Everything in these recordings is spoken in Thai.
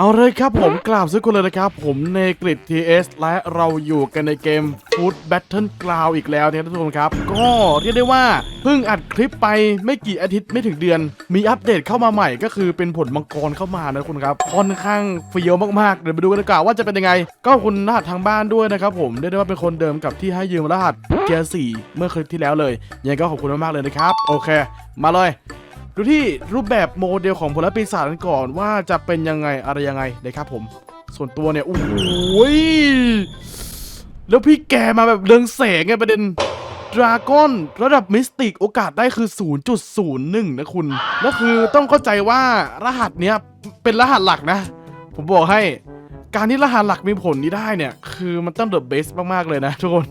เอาเลยครับผมกราบสวัสดีเลยนะครับ ผมเนกริด TS และเราอยู่กันในเกม Food Battle Ground อีกแล้วนะครับทุกคนครับ ก็เรียกได้ว่าเพิ่งอัดคลิปไปไม่กี่อาทิตย์ไม่ถึงเดือน มีอัปเดตเข้ามาใหม่ก็คือเป็นผลมังกรเข้ามานะทุกครับ ค่อนข้างเฟี้ยวมากๆ เดี๋ยวไปดูกันดีกว่าว่าจะเป็นยังไง ก็คุณรหัสทางบ้านด้วยนะครับผมเรียกได้ว่าเป็นคนเดิมกับที่ให้ยืมรหัสเกียร์สี่เมื่อคลิปที่แล้วเลยยังไงก็ขอบคุณมากๆเลยนะครับโอเค มาเลย ดูที่รูปแบบโมเดลของผลปีศาจกันก่อนว่าจะเป็นยังไงอะไรยังไงนะครับผม ส่วนตัวเนี่ยโอ้โหยแล้วพี่แกมาแบบเรืองแสงไงประเด็นดราก้อนระดับมิสติกโอกาสได้คือ 0.01 นะคุณ แล้วคือต้องเข้าใจว่ารหัสเนี้ยเป็นรหัสหลักนะ ผมบอกให้ การที่รหัสหลักมีผลนี้ได้เนี่ย คือมันต้องเดอะเบสมาก ๆ เลยนะทุกคน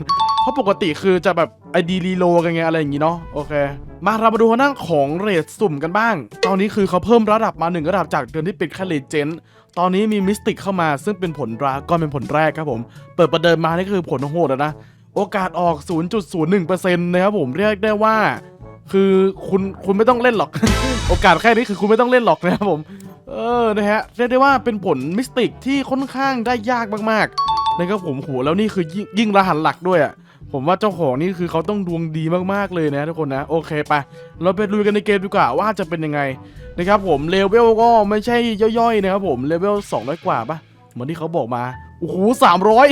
ราะปกติคือจะแบบไอดีรีโลกันไงอะไรอย่างงี้เนาะโอเค มาเรามาดูหน้าของเรทสุ่มกันบ้าง ตอนนี้คือเขาเพิ่มระดับมาหนึ่งระดับจากเดิมที่เป็นแค่เลเจนด์ตอนนี้มีมิสติกเข้ามาซึ่งเป็นผลดราก้อนเป็นผลแรกครับผม เปิดประเดิมมานี่คือผลโหดแล้วนะ โอกาสออก 0.01%นะครับผมเรียกได้ว่า คือคุณคุณไม่ต้องเล่นหรอก โอกาสแค่นี้คือคุณไม่ต้องเล่นหรอกนะครับผมเออนะฮะเรียกได้ว่าเป็นผลมิสติกที่ค่อนข้างได้ยากมากๆนะครับผมโหแล้วนี่คือยิ่งรหัสหลักด้วยอะ ผมว่าเจ้าของนี่คือเขาต้องดวงดีมากๆเลยนะทุกคนนะโอเคไปเราไปลุยกันในเกมดีกว่าว่าจะเป็นยังไงนะครับผมเลเวลก็ไม่ใช่ย่อยๆนะครับผมเลเวล200 กว่าปะเหมือนที่เขาบอกมาโอ้โหสามร้อย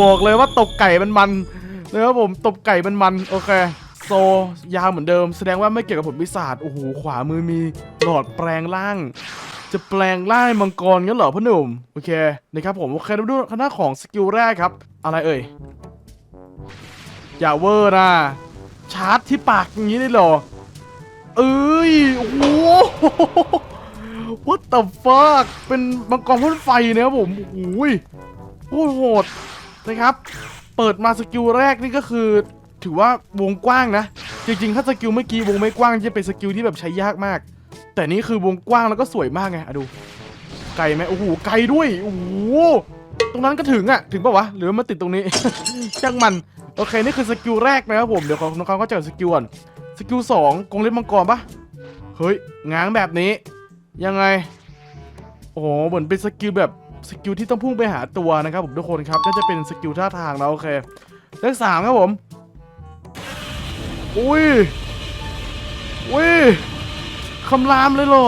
บอกเลยว่าตบไก่มันมันนะครับผมตบไก่มันมันโอเคโซยาวเหมือนเดิม แสดงว่าไม่เกี่ยวกับผลพิศาจโอ้โหขวามือมีหลอดแปลงร่าง จะแปลงร่างมังกรงั้นเหรอพ่อหนุ่มโอเคนะครับผมโอเคเรามาดูคณะของสกิลแรกครับ อะไรเอ่ย อย่าเวอร์นะ ชาร์จที่ปากอย่างนี้ได้หรอ เอ้ย โอ้โห What the fuck เป็นมังกรพ่นไฟนะครับผมโอ้ยโคตรโหดนะครับ เปิดมาสกิลแรกนี่ก็คือ ถือว่าวงกว้างนะ จริงๆ ถ้าสกิลเมื่อกี้วงไม่กว้างจะเป็นสกิลที่แบบใช้ยากมาก แต่นี่คือวงกว้างแล้วก็สวยมากไงอะดู ไกลไหมโอ้โห ไกลด้วย โอ้โห ตรงนั้นก็ถึงอะถึงปะวะ หรือว่ามาติดตรงนี้ ช่างมัน โอเค นี่คือสกิลแรกนะครับผมเดี๋ยวเขาเขาก็จะสกิลก่อนสกิลสองกงเล็บมังกรปะเฮ้ยง้างแบบนี้ ยังไงโอ้โหเหมือนเป็นสกิลแบบสกิลที่ต้องพุ่งไปหาตัวนะครับผมทุกคนครับก็จะเป็นสกิลท่าทางแล้วโอเคเลขสามครับผมอุ้ยอุ้ยคำรามเลยเหรอ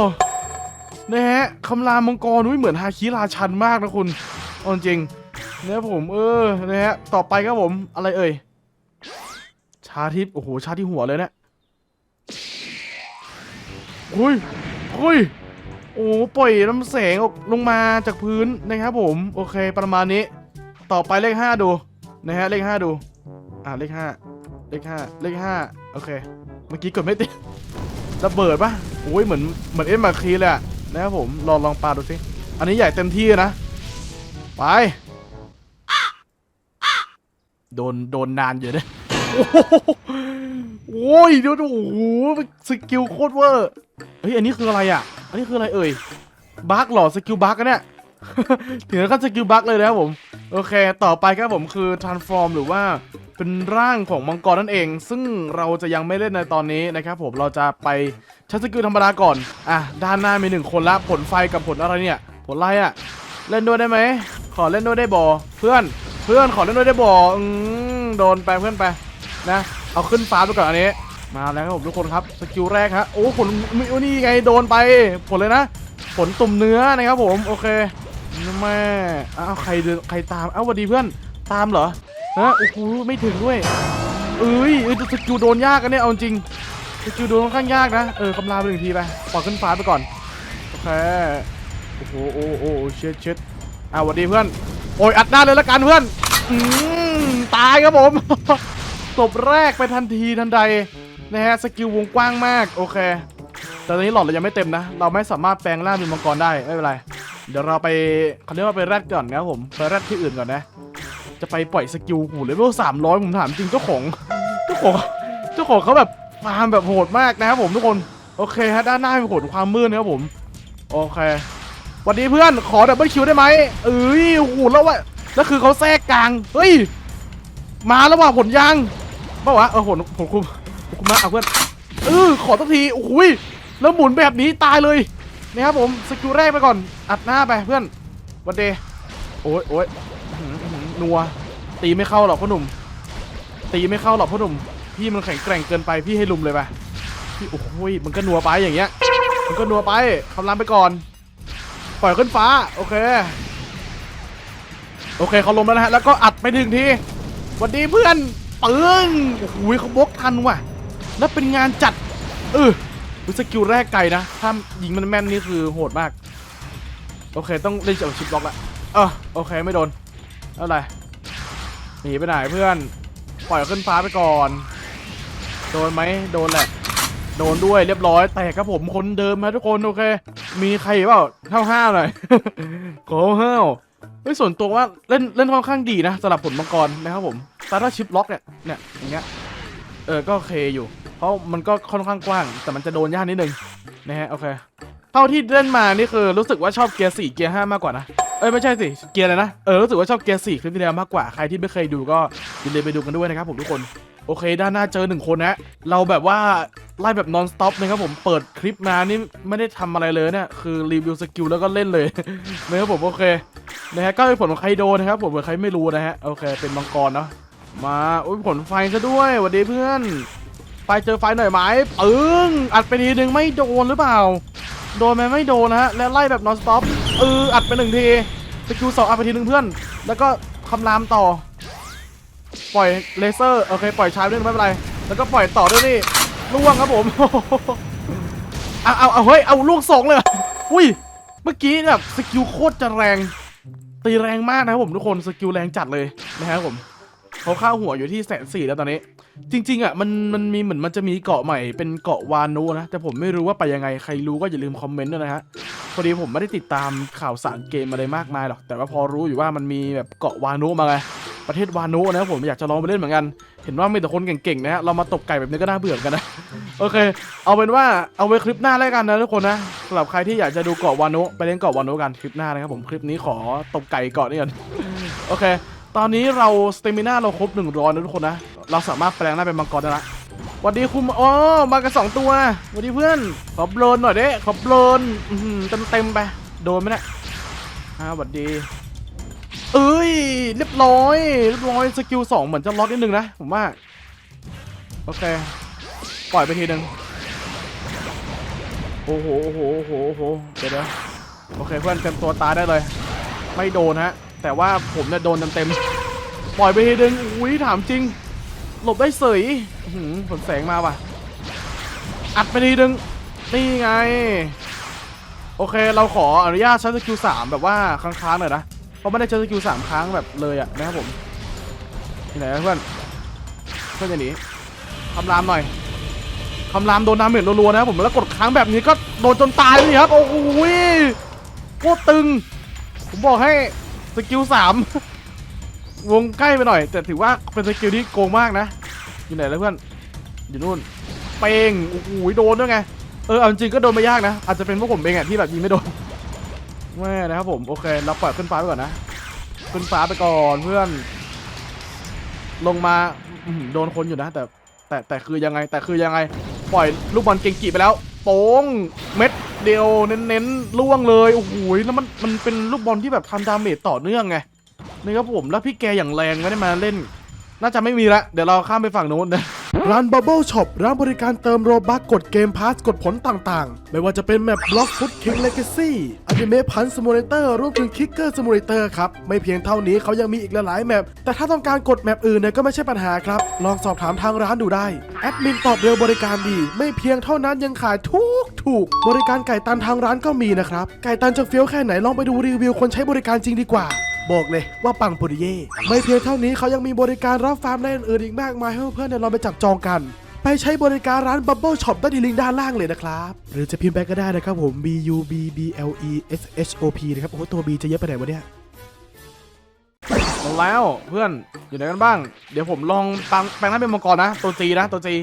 นะฮะคำรามมังกรอุ้ยเหมือนฮาคิราชันมากนะคุณอจริง นะครับผมเออนะฮะต่อไปครับผมอะไรเอ่ยชาทิพย์โอ้โหชาที่หัวเลยเนะี่ยอุ้ยอุ้ยโอ้ปล่อยน้ำแสงออกลงมาจากพื้นนะครับผมโอเคประมาณนี้ ต่อไปเลขห้าดูนะฮะเลขห้าดูอ่าเลขห้าเลขห้าเลขห้าโอเค เมื่อกี้กดไม่ติดระเบิดปะโอ้ยเหมือนเหมือนเอ็มมาคีเลยอะนะครับผมลองลองปาดูสิอันนี้ใหญ่เต็มที่นะไป โดนโดนนานอยู่เนี่ยโอ้โหโอ้ยดูดูโอ้โหสกิลโคตรเวอร์เฮ้ยอันนี้คืออะไรอะ อันนี้คืออะไรเอ่ยบั๊กหรอสกิลบั๊กอะเนี่ยถึงกับขั้นสกิลบั๊กเลยนะครับผม โอเค ต่อไปครับผมคือ transform หรือว่าเป็นร่างของมังกรนั่นเอง ซึ่งเราจะยังไม่เล่นในตอนนี้นะครับผมเราจะไปใช้สกิลธรรมดาก่อน อะ ด้านหน้ามีหนึ่งคนละผลไฟกับผลอะไรเนี่ย ผลอะไรอะ เล่นด้วยได้ไหม ขอเล่นด้วยได้บอเพื่อน เพื่อนขอเล่นด้วยได้บออืมโดนไปเพื่อนไปนะ เอาขึ้นฟ้าไปก่อนอันนี้ มาแล้วครับผมทุกคนครับสกิลแรกฮะโอ้ผลมีโอนี่ไงโดนไปผลเลยนะผลตุ่มเนื้อนะครับผมโอเคแม่อ้าวใครเดินใครตามเอ้าสวัสดีเพื่อนตามเหรอฮะโอ้โหไม่ถึงด้วยเอ้ยเอ้ยสกิลโดนยากกันเนี่ยเอาจริงสกิลโดนค่อนข้างยากนะเออคำรามไปหนึ่งทีไปปล่อยขึ้นฟ้าไปก่อนโอเคโอ้โหโอ้โหเช็ดเช็ดอ้าวสวัสดีเพื่อน โอ้ยอัดหน้าเลยละกันเพื่อนอืมตายครับผม ตบแรกไปทันทีทันใดนะฮะสกิลวงกว้างมากโอเค แต่ตอนนี้หลอดเรายังไม่เต็มนะ เราไม่สามารถแปลงร่างเป็นมังกรได้ไม่เป็นไร เดี๋ยวเราไปเขาเรียกว่าไปแรดก่อนนะครับผมไปแรดที่อื่นก่อนนะ จะไปปล่อยสกิลหูเลเวลสามร้อยผมถามจริงเจ้าของเจ้าของเจ้าของเขาแบบฟาร์มแบบโหดมากนะครับผมทุกคนโอเคฮะด้านหน้ามีผลความมืดนะครับผม โอเค วัสดีเพื่อนขอดับเบิลคิวได้ไหมเอ้ยโอ้โหแล้วว่าแล้วคือเขาแทรกกลางเฮ้ยมาแล้วว่ะผลยางเปล่าวะเออผลผลคุมผลคุมมาเอาเพื่อนเออขอสักทีโอ้โหยแล้วหมุนแบบนี้ตายเลยนี่ครับผมสกิลแรกไปก่อนอัดหน้าไปเพื่อนวันเดย์โอ้ยโอ้ยนัวตีไม่เข้าหรอกพ่อหนุ่ม ตีไม่เข้าหรอกพ่อหนุ่มพี่มันแข็งแกร่งเกินไปพี่ให้ลุมเลยไปพี่โอ้ยมันก็นัวไปอย่างเงี้ยมันก็นัวไปคำรามไปก่อน ปล่อยขึ้นฟ้า โอเค โอเคเขาลงแล้วนะฮะ แล้วก็อัดไปหนึ่งทีสวันดีเพื่อนปึ้งโอ้โหเขาบล็อกทันว่ะ แล้วเป็นงานจัด เออสกิลแรกไกลนะ ถ้ายิงมันแม่นนี่คือโหดมาก โอเค ต้องเล่นจากชิปล็อกละเออโอเคไม่โดนเอาไรหนีไปไหนเพื่อน ปล่อยขึ้นฟ้าไปก่อน โดนไหมโดนแหละ โดนด้วยเรียบร้อยแต่ครับผมคนเดิมนะทุกคนโอเค มีใครเปล่าเท่าห้าหน่อยขอห้าวเฮ้ยส่วนตัวว่าเล่นเล่นค่อนข้างดีนะสำหรับผลมังกรนะครับผมแต่ถ้าชิปล็อกเนี่ยเนี่ยอย่างเงี้ยเออก็โอเคอยู่ เพราะมันก็ค่อนข้างกว้าง แต่มันจะโดนยากนิดนึงนะฮะโอเคเท่าที่เล่นมานี่คือรู้สึกว่าชอบเกียร์สี่เกียร์ห้ามากกว่านะเอ้ยไม่ใช่สิเกียร์อะไรนะเออรู้สึกว่าชอบเกียร์สี่คลิปที่แล้วมากกว่าใครที่ไม่เคยดูก็อย่าลืมไปดูกันด้วยนะครับผมทุกคนโอเค ด้านหน้าเจอหนึ่งคนนะเราแบบว่า ไล่แบบ non stop นะครับผมเปิดคลิปมานี่ไม่ได้ทำอะไรเลยเนี่ยคือรีวิวสกิลแล้วก็เล่นเลยนะครับผมโอเคนะฮะก็เป็นผลของไคโดนะครับผมเผื่อใครไม่รู้นะฮะโอเค เป็นมังกรเนาะมาอุ้ยผลไฟซะด้วยสวัสดีเพื่อนไฟเจอไฟหน่อยไหมปึ้งอัดไปทีนึงไม่โดนหรือเปล่า โดนไหมไม่โดนนะฮะแล้วไล่แบบ non stop เอออัดไปหนึ่งทีสกิลสองอัดไปทีนึงเพื่อน แล้วก็คำรามต่อ ปล่อยเลเซอร์โอเคปล่อยชาร์จด้วยไม่เป็นไรแล้วก็ปล่อยต่อด้วยนี่ ล่วงครับผม เอาเอาเอาเฮ้ย เอาล่วงสองเลยอุ้ย เมื่อกี้แบบสกิลโคตรจะแรง ตีแรงมากนะครับผมทุกคน สกิลแรงจัดเลยนะครับผมเขาข้าหัวอยู่ที่แสนสี่แล้วตอนนี้ จริง ๆอะมันมันมีเหมือนมันจะมีเกาะใหม่เป็นเกาะวานูนะ แต่ผมไม่รู้ว่าไปยังไงใครรู้ก็อย่าลืมคอมเมนต์ด้วยนะฮะพอดีผมไม่ได้ติดตามข่าวสารเกมอะไรมากมายหรอกแต่ว่าพอรู้อยู่ว่ามันมีแบบเกาะวานูมาไง ประเทศวานุนะผมอยากจะลองไปเล่นเหมือนกัน เห็นว่ามีแต่คนเก่งๆนะฮะเรามาตบไก่แบบนี้ก็น่าเบื่อกันนะ โอเค เอาเป็นว่าเอาไว้คลิปหน้าแล้วกันนะทุกคนนะสำหรับใครที่อยากจะดูเกาะวานุไปเล่นเกาะวานุกันคลิปหน้านะครับผมคลิปนี้ขอตบไก่เกาะนี่ก่อนโอเค ตอนนี้เราสเตมิน่าเราครบ100นะทุกคนนะเราสามารถแปลงหน้าเป็นมังกรได้ละวัสดีคุณอ๋อมากันสองตัวสวัสดีเพื่อน ขอโบลนหน่อยเด้ขอโบลนเต็มเต็มไป โดนไหมเนี่ยอ่าสวัสดี เอ้ย เรียบร้อยเรียบร้อยสกิลสองเหมือนจะล็อกนิดนึงนะ ผมว่า โอเค ปล่อยไปทีนึงโอ้โหโอ้โหโอ้โหโอ้โหเดี๋ยวเดี๋ยวโอเคเพื่อนเต็มตัวตายได้เลย ไม่โดนฮะ แต่ว่าผมเนี่ยโดนเต็มๆปล่อยไปทีนึงอุ้ยถามจริง หลบได้เสือหือผลแสงมาว่ะ อัดไปทีนึงนี่ไง โอเคเราขออนุญาตใช้สกิลสามแบบว่าค้างๆหน่อยนะ เพราะไม่ได้ใช้สกิลสามครั้งแบบเลยอะนะครับผมที่ไหนเพื่อนเพื่อนจะหนีคำรามหน่อยคำรามโดนน้ำเหม็นรัวๆนะครับผมแล้วกดค้างแบบนี้ก็โดนจนตายเลยครับโอ้โหโคตรตึง ผมบอกให้สกิลสามวงใกล้ไปหน่อย แต่ถือว่าเป็นสกิลที่โกงมากนะ อยู่ไหนแล้วเพื่อน อยู่นู่น เป้งโอ้โหโดนด้วยไง เออเอาจริงๆก็โดนไม่ยากนะ อาจจะเป็นพวกผมเองอะที่แบบยิงไม่โดน แม่นะครับผมโอเคเราปล่อยขึ้นฟ้าไปก่อนนะขึ้นฟ้าไปก่อนเพื่อน ลงมาโดนคนอยู่นะ แต่แต่แต่คือยังไงแต่คือยังไง ปล่อยลูกบอลเก่งกีไปแล้วโป้งเม็ดเดียวเน้นๆล่วงเลยโอ้โหแล้วมันมันเป็นลูกบอลที่แบบทำดาเมจต่อเนื่องไงนี่ครับผมแล้วพี่แกอย่างแรงไม่ได้มาเล่น น่าจะไม่มีละเดี๋ยวเราข้ามไปฝั่งโน้นนะร้าน Bubble Shop ร้านบริการเติมโรบัคกดเกมพาสกดผลต่างๆ ไม่ว่าจะเป็นแมปบล็อกฟุตคิงเลกซี่ อนิเมะพันซิมูเลเตอร์รวมถึงคิกเกอร์ซิมูเลเตอร์ครับ ไม่เพียงเท่านี้เขายังมีอีกหลายๆแมปแต่ถ้าต้องการกดแมปอื่นเนี่ยก็ไม่ใช่ปัญหาครับ ลองสอบถามทางร้านดูได้ แอดมินตอบเร็วบริการดี ไม่เพียงเท่านั้นยังขายทุกถูก บริการไก่ตันทางร้านก็มีนะครับ ไก่ตันจะเฟี้ยวแค่ไหนลองไปดูรีวิวคนใช้บริการจริงดีกว่าบอกเลยว่าปังปุริเย่ไม่เพียงเท่านี้เขายังมีบริการรับฟาร์มในอื่นอีกมากมายให้เพื่อนๆลองไปจับจองกัน ไปใช้บริการร้าน Bubble Shop ได้ที่ลิงก์ด้านล่างเลยนะครับ หรือจะพิมพ์ไปก็ได้นะครับผม B U B B L E S H O P นะครับโอ้โหตัว B จะเยอะไปไหนวะเนี่ยลงแล้วเพื่อนอยู่ไหนกันบ้าง เดี๋ยวผมลองแปลงแปลงหน้าเป็นมังกรนะ ตัวจีนะตัวจี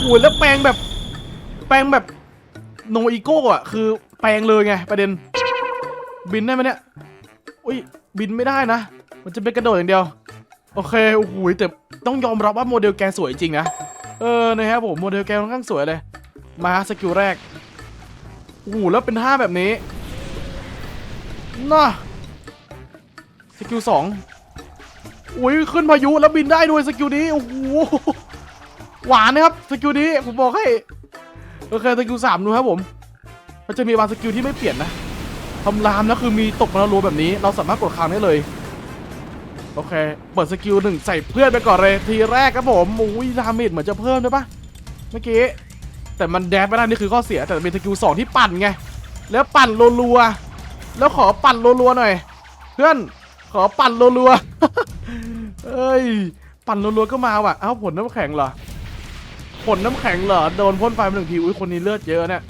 โอ้ยแล้วแปลงแบบ แปลงแบบโนอีโก้อะคือแปลงเลยไงประเด็น บินได้ไหมเนี่ยอุ้ยบินไม่ได้นะ มันจะเป็นกระโดดอย่างเดียว โอเคโอ้โหแต่ ต้องยอมรับว่าโมเดลแกสวยจริงนะ เออนะครับผมโมเดลแกค่อนข้างสวยเลย มาสกิลแรกโอ้โหแล้วเป็นท่าแบบนี้น่ะสกิลสองอุ้ยขึ้นพายุแล้วบินได้ด้วยสกิลนี้โอ้โหหวานนะครับสกิลนี้ผมบอกให้โอเคสกิลสามดูครับผมมันจะมีบางสกิลที่ไม่เปลี่ยนนะทำลามนะคือมีตกมารัวแบบนี้ เราสามารถกดค้างได้เลย โอเค เปิดสกิลหนึ่งใส่เพื่อนไปก่อนเลยทีแรกครับผมอุ้ยดาเมจเหมือนจะเพิ่มด้วยปะเมื่อกี้ แต่มันแดดไม่ได้นี่คือข้อเสีย แต่เป็นสกิลสองที่ปั่นไง แล้วปั่นรัวๆแล้วขอปั่นรัวๆหน่อย เพื่อนขอปั่นรัวๆเอ้ย ปั่นรัวๆก็มาว่ะ เอ้าผลน้ำแข็งเหรอ ผลน้ำแข็งเหรอ โดนพ่นไฟมาหนึ่งที อุ้ยคนนี้เลือดเยอะเนี่ย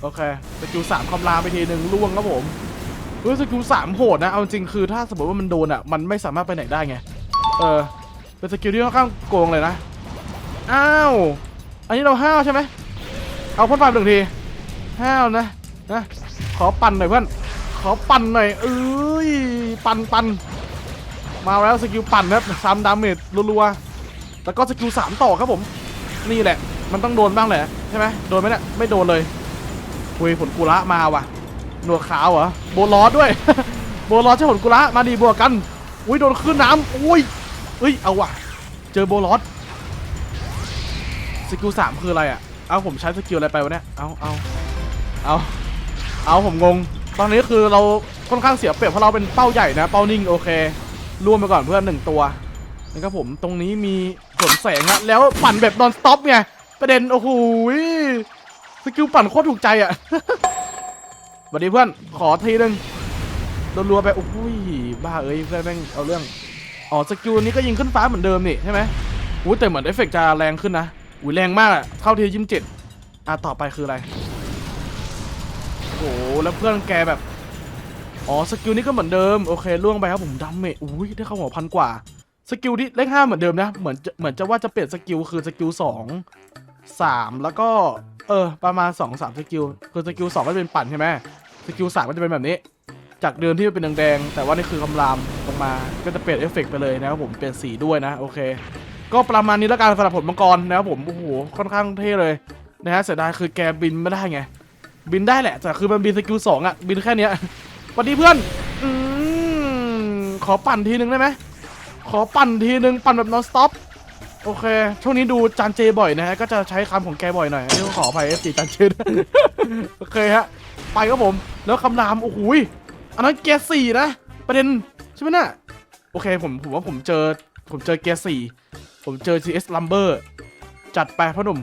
โอเคสกิลสามคำรามไปทีหนึ่งล่วงครับผม เฮ้ยสกิลสามโหดนะเอาจริงคือถ้าสมมติว่ามันโดนอะมันไม่สามารถไปไหนได้ไงเออเป็นสกิลที่ค่อนข้างโกงเลยนะอ้าวอันนี้เราห้าวใช่ไหมเอาพ่นไฟหนึ่งทีห้าวนะนะขอปั่นหน่อยเพื่อนขอปั่นหน่อยเอ้ยปั่นปั่นมาแล้วสกิลปั่นครับซ้ำดาเมจรัวๆแล้วก็สกิลสามต่อครับผมนี่แหละ มันต้องโดนบ้างแหละใช่ไหมโดนไหมเนี่ยไม่โดนเลยคุยผลกุระมาว่ะ หนวดขาวเหรอโบลอสด้วย โบลอสใช่ผลกุระมาดีบวกกัน อุ้ยโดนขึ้นน้ำอุ้ยเอ้ยเอาว่ะ เจอโบลอสสกิลสามคืออะไรอะ เอาผมใช้สกิลอะไรไปวะเนี่ย เอาเอาเอาเอาผมงง ตอนนี้คือเราค่อนข้างเสียเปรียบเพราะเราเป็นเป้าใหญ่นะ เป้านิ่งโอเครวมไปก่อนเพื่อนหนึ่งตัวนะครับผมตรงนี้มีผลแสงฮะแล้วปั่นแบบนอนสต็อปไงประเด็นโอ้โหสกิลปั่นโคตรถูกใจอะ สวัสดีเพื่อน ขอทีนึงโดนรัวไปโอ้โหบ้าเอ้ยเพื่อนแม่งเอาเรื่อง อ๋อสกิลนี้ก็ยิงขึ้นฟ้าเหมือนเดิมนี่ใช่ไหมอุ้ยแต่เหมือนเอฟเฟกต์จะแรงขึ้นนะ อุ้ยแรงมากอะเข้าทียี่สิบเจ็ดอะต่อไปคืออะไร โอ้แล้วเพื่อนแกแบบ อ๋อสกิลนี้ก็เหมือนเดิมโอเคล่วงไปครับผมดัมเมจอุ้ยได้เข้าหัวพันกว่า สกิลที่เลขห้าเหมือนเดิมนะ เหมือนเหมือนจะว่าจะเปลี่ยนสกิลคือสกิลสองสามแล้วก็ เออ ประมาณสองสามสกิล คือสกิลสองก็จะเป็นปั่นใช่ไหมสกิลสามก็จะเป็นแบบนี้ จากเดิมที่มันเป็นแดงๆแต่ว่านี่คือคำรามลงมา ก็จะเปลี่ยนเอฟเฟกต์ไปเลยนะครับผม เปลี่ยนสีด้วยนะ โอเค ก็ประมาณนี้แล้วกันสำหรับผลมังกรนะครับผม โอ้โห ค่อนข้างเท่เลยนะฮะ เสียดายคือแกบินไม่ได้ไง บินได้แหละ แต่คือมันบินสกิลสองอะบินแค่เนี้ยสวัสดีเพื่อนอขอปั่นทีนึงได้ไหมขอปั่นทีนึงปั่นแบบ non stop โอเค ช่วงนี้ดูจานเจบ่อยนะฮะ ก็จะใช้คำของแกบ่อยหน่อยอันนี้ต้องขออภัยเอฟซีจานเจด้วยโอเคฮะ ไปครับผม แล้วคำราม โอ้โหยอันนั้นเกียร์สี่นะ ประเด็นใช่ไหมน่ะ โอเคผมผมว่าผมเจอ ผมเจอเกียร์สี่ ผมเจอ GS Lumber จัดไปพ่อหนุ่ม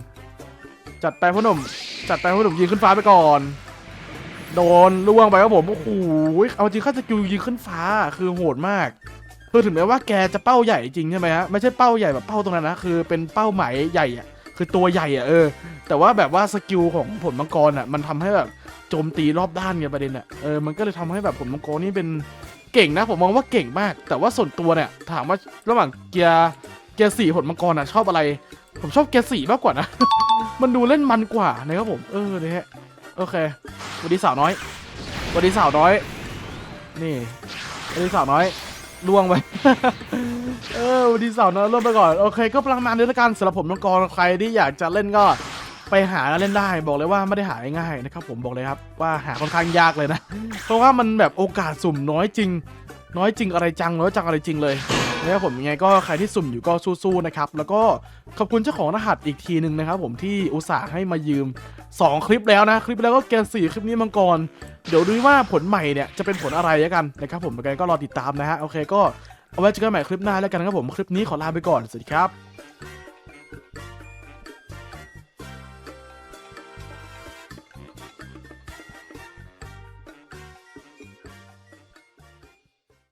จัดไปพ่อหนุ่ม จัดไปพ่อหนุ่มยิงขึ้นฟ้าไปก่อน โดนล่วงไปครับผม โอ้โห เอาจริงค่าสกิลยิงขึ้นฟ้าคือโหดมาก คือถึงแม้ว่าแกจะเป้าใหญ่จริงใช่ไหมฮะไม่ใช่เป้าใหญ่แบบเป้าตรงนั้นนะคือเป็นเป้าหมายใหญ่อะคือตัวใหญ่อะเออ แต่ว่าแบบว่าสกิลของผลมังกรอะมันทำให้แบบโจมตีรอบด้านไงประเด็นอะเออมันก็เลยทำให้แบบผลมังกรนี่เป็นเก่งนะผมมองว่าเก่งมาก แต่ว่าส่วนตัวเนี่ยถามว่าระหว่างเกียร์เกียร์สี่ผลมังกรอะชอบอะไร ผมชอบเกียร์สี่มากกว่านะมันดูเล่นมันกว่านะครับผมเออเนี่ยฮะโอเคสวัสดีสาวน้อยสวัสดีสาวน้อย นี่สวัสดีสาวน้อย ล่วงไป เออวัสดีสาวน้อยล่วงไปก่อน โอเค ก็ประมาณนี้ละกันสำหรับผมน้องกรใครที่อยากจะเล่นก็ไปหาเล่นได้บอกเลยว่าไม่ได้หาง่ายๆนะครับผมบอกเลยครับว่าหาค่อนข้างยากเลยนะ เพราะว่ามันแบบโอกาสสุ่มน้อยจริง น้อยจริงอะไรจังน้อยจังอะไรจริงเลย นะครับผมยังไงก็ใครที่สุ่มอยู่ก็สู้ๆนะครับแล้วก็ขอบคุณเจ้าของรหัสอีกทีหนึ่งนะครับผมที่อุตส่าห์ให้มายืม 2 คลิปแล้วนะ คลิปแล้วก็แกนสี่คลิปนี้มังกร เดี๋ยวดูว่าผลใหม่เนี่ยจะเป็นผลอะไรแล้วกันนะครับผมยังไงก็รอติดตามนะฮะโอเคก็เอาไว้เจอกันใหม่คลิปหน้าแล้วกันครับผมคลิปนี้ขอลาไปก่อนสวัสดีครับ